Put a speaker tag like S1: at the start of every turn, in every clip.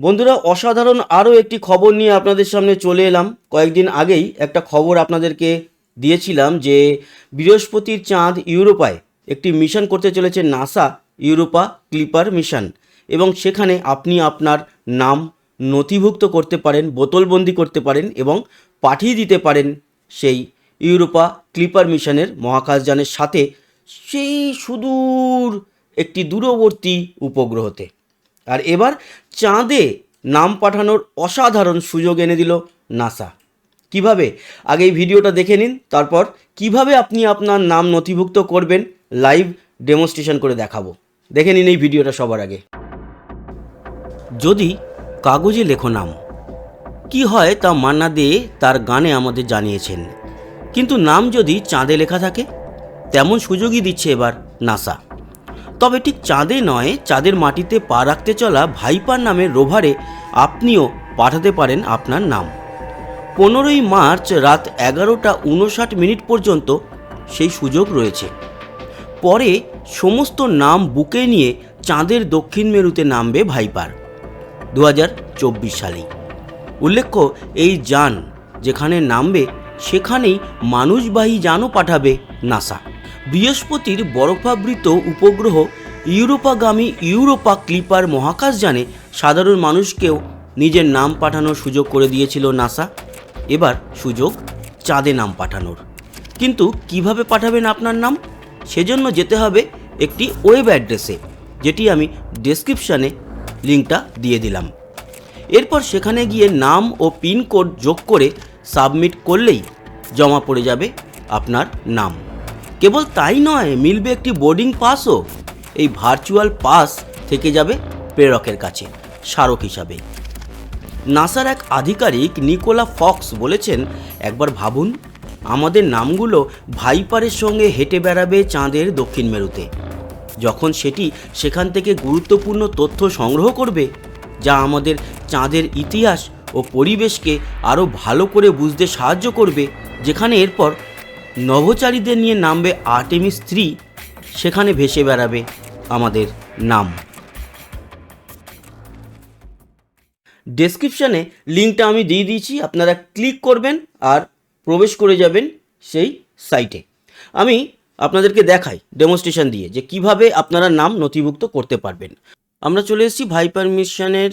S1: বন্ধুরা, অসাধারণ আরও একটি খবর নিয়ে আপনাদের সামনে চলে এলাম। কয়েকদিন আগেই একটা খবর আপনাদেরকে দিয়েছিলাম যে বৃহস্পতির চাঁদ ইউরোপায় একটি মিশন করতে চলেছে নাসা, ইউরোপা ক্লিপার মিশন। এবং সেখানে আপনি আপনার নাম নথিভুক্ত করতে পারেন, বোতলবন্দি করতে পারেন এবং পাঠিয়ে দিতে পারেন সেই ইউরোপা ক্লিপার মিশনের মহাকাশযানের সাথে সেই সুদূর একটি দূরবর্তী উপগ্রহতে। আর এবার চাঁদে নাম পাঠানোর অসাধারণ সুযোগ এনে দিল নাসা। কীভাবে? আগে এই ভিডিওটা দেখে নিন, তারপর কীভাবে আপনি আপনার নাম নথিভুক্ত করবেন লাইভ ডেমনস্ট্রেশন করে দেখাবো। দেখে নিন এই ভিডিওটা সবার আগে। যদি কাগজে লেখো নাম, কি হয় তা মান্না দে তার গানে আমাদের জানিয়েছেন। কিন্তু নাম যদি চাঁদে লেখা থাকে, তেমন সুযোগই দিচ্ছে এবার নাসা। তবে ঠিক চাঁদে নয়, চাঁদের মাটিতে পা রাখতে চলা ভাইপার নামের রোভারে আপনিও পাঠাতে পারেন আপনার নাম। পনেরোই মার্চ রাত এগারোটা উনষাট মিনিট পর্যন্ত সেই সুযোগ রয়েছে। পরে সমস্ত নাম বুকে নিয়ে চাঁদের দক্ষিণ মেরুতে নামবে ভাইপার দু হাজার চব্বিশ সালেই। উল্লেখ্য, এই যান যেখানে নামবে, সেখানেই মানুষবাহী যানও পাঠাবে নাসা। বৃহস্পতির বরফাবৃত উপগ্রহ ইউরোপাগামী ইউরোপা ক্লিপার মহাকাশযানে সাধারণ মানুষকেও নিজের নাম পাঠানোর সুযোগ করে দিয়েছিল নাসা। এবার সুযোগ চাঁদে নাম পাঠানোর। কিন্তু কীভাবে পাঠাবেন আপনার নাম? সেজন্য যেতে হবে একটি ওয়েব অ্যাড্রেসে, যেটি আমি ডেসক্রিপশানে লিঙ্কটা দিয়ে দিলাম। এরপর সেখানে গিয়ে নাম ও পিনকোড যোগ করে সাবমিট করলেই জমা পড়ে যাবে আপনার নাম। কেবল তাই নয়, মিলবে একটি বোর্ডিং পাসও এই ভার্চুয়াল পাস থেকে যাবে প্রেরকের কাছে, স্মারক হিসাবে। নাসার এক আধিকারিক নিকোলা ফক্স বলেছেন, একবার ভাবুন, আমাদের নামগুলো ভাইপারের সঙ্গে হেঁটে বেড়াবে চাঁদের দক্ষিণ মেরুতে। যখন সেটি সেখান থেকে গুরুত্বপূর্ণ তথ্য সংগ্রহ করবে, যা আমাদের চাঁদের ইতিহাস ও পরিবেশকে আরও ভালো করে বুঝতে সাহায্য করবে, যেখানে এরপর নভোচারীদের নিয়ে নামবে আর্টেমিস স্ত্রী, সেখানে ভেসে বেড়াবে আমাদের নাম। ডেসক্রিপশানে লিঙ্কটা আমি দিয়ে দিয়েছি, আপনারা ক্লিক করবেন আর প্রবেশ করে যাবেন সেই সাইটে আমি আপনাদেরকে দেখাই ডেমনস্ট্রেশন দিয়ে, যে কীভাবে আপনারা নাম নথিভুক্ত করতে পারবেন। আমরা চলে এসেছি ভাই মিশনের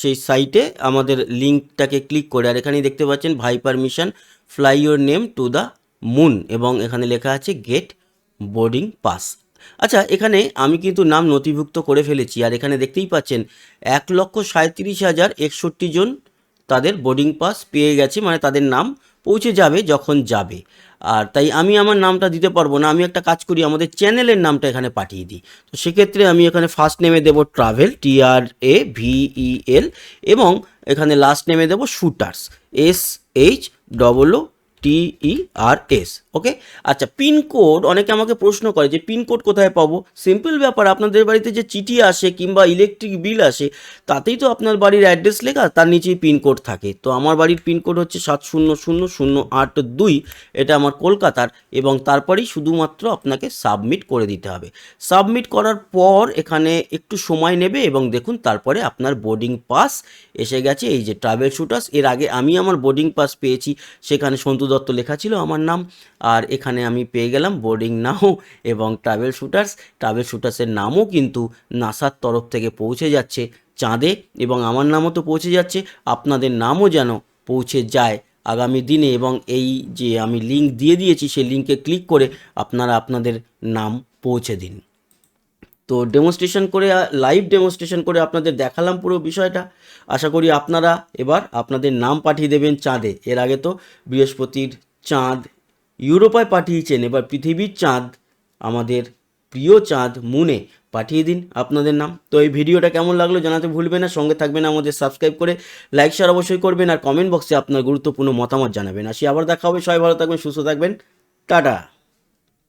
S1: সেই সাইটে আমাদের লিঙ্কটাকে ক্লিক করে, আর এখানেই দেখতে পাচ্ছেন ভাই mission fly your name to the moon এবং এখানে লেখা আছে গেট বোর্ডিং পাস আচ্ছা এখানে আমি কিন্তু নাম নথিভুক্ত করে ফেলেছি, আর এখানে দেখতেই পাচ্ছেন এক লক্ষ সাঁত্রিশ হাজার একষট্টি জন তাদের বোর্ডিং পাস পেয়ে গেছে মানে তাদের নাম পৌঁছে যাবে যখন যাবে। আর তাই আমি আমার নামটা দিতে পারব না, আমি একটা কাজ করি, আমাদের চ্যানেলের নামটা এখানে পাঠিয়ে দিই। তো সেক্ষেত্রে আমি এখানে ফার্স্ট নেমে দেবো ট্রাভেল টি আর এ ভিই এল এবং এখানে লাস্ট নেমে দেবো shooters S H double T E R S okay আচ্ছা পিনকোড অনেকে আমাকে প্রশ্ন করে যে পিনকোড কোথায় পাবো? সিম্পল ব্যাপার, আপনাদের বাড়িতে যে চিঠি আসে কিংবা ইলেকট্রিক বিল আসে, তাতেই তো আপনার বাড়ির অ্যাড্রেস লেখা, তার নিচেই পিনকোড থাকে। তো আমার বাড়ির পিনকোড হচ্ছে সাত শূন্য শূন্য শূন্য আট দুই, এটা আমার কলকাতার এবং তারপরেই শুধুমাত্র আপনাকে সাবমিট করে দিতে হবে। সাবমিট করার পর এখানে একটু সময় নেবে এবং দেখুন, তারপরে আপনার বোর্ডিং পাস এসে গেছে, এই যে ট্রাভেল শুটার্স এর আগে আমি আমার বোর্ডিং পাস পেয়েছি, সেখানে সন্তু দত্ত লেখা ছিল আমার নাম। আর এখানে আমি পেয়ে গেলাম বোর্ডিং নাও এবং ট্রাভেল শুটার্স ট্রাভেল শুটার্সের নামও কিন্তু নাসার তরফ থেকে পৌঁছে যাচ্ছে চাঁদে এবং আমার নামও তো পৌঁছে যাচ্ছে। আপনাদের নামও যেন পৌঁছে যায় আগামী দিনে এবং এই যে আমি লিঙ্ক দিয়ে দিয়েছি, সেই লিঙ্কে ক্লিক করে আপনারা আপনাদের নাম পৌঁছে দিন। তো ডেমনস্ট্রেশন করে লাইভ ডেমনস্ট্রেশন করে আপনাদের দেখালাম পুরো বিষয়টা। আশা করি আপনারা এবার আপনাদের নাম পাঠিয়ে দেবেন চাঁদে। এর আগে তো বৃহস্পতির চাঁদ ইউরোপায় পাঠিয়েছেন, এবার পৃথিবীর চাঁদ, আমাদের প্রিয় চাঁদ মুনে পাঠিয়ে দিন আপনাদের নাম। তো এই ভিডিওটা কেমন লাগল জানাতে ভুলবেন না, সঙ্গে থাকবেন আমাদের সাবস্ক্রাইব করে লাইক শেয়ার অবশ্যই করবেন আর কমেন্ট বক্সে আপনার গুরুত্বপূর্ণ মতামত জানাবেন। আসি আবার দেখা হবে, সবাই ভালো থাকবেন, সুস্থ থাকবেন। টাটা।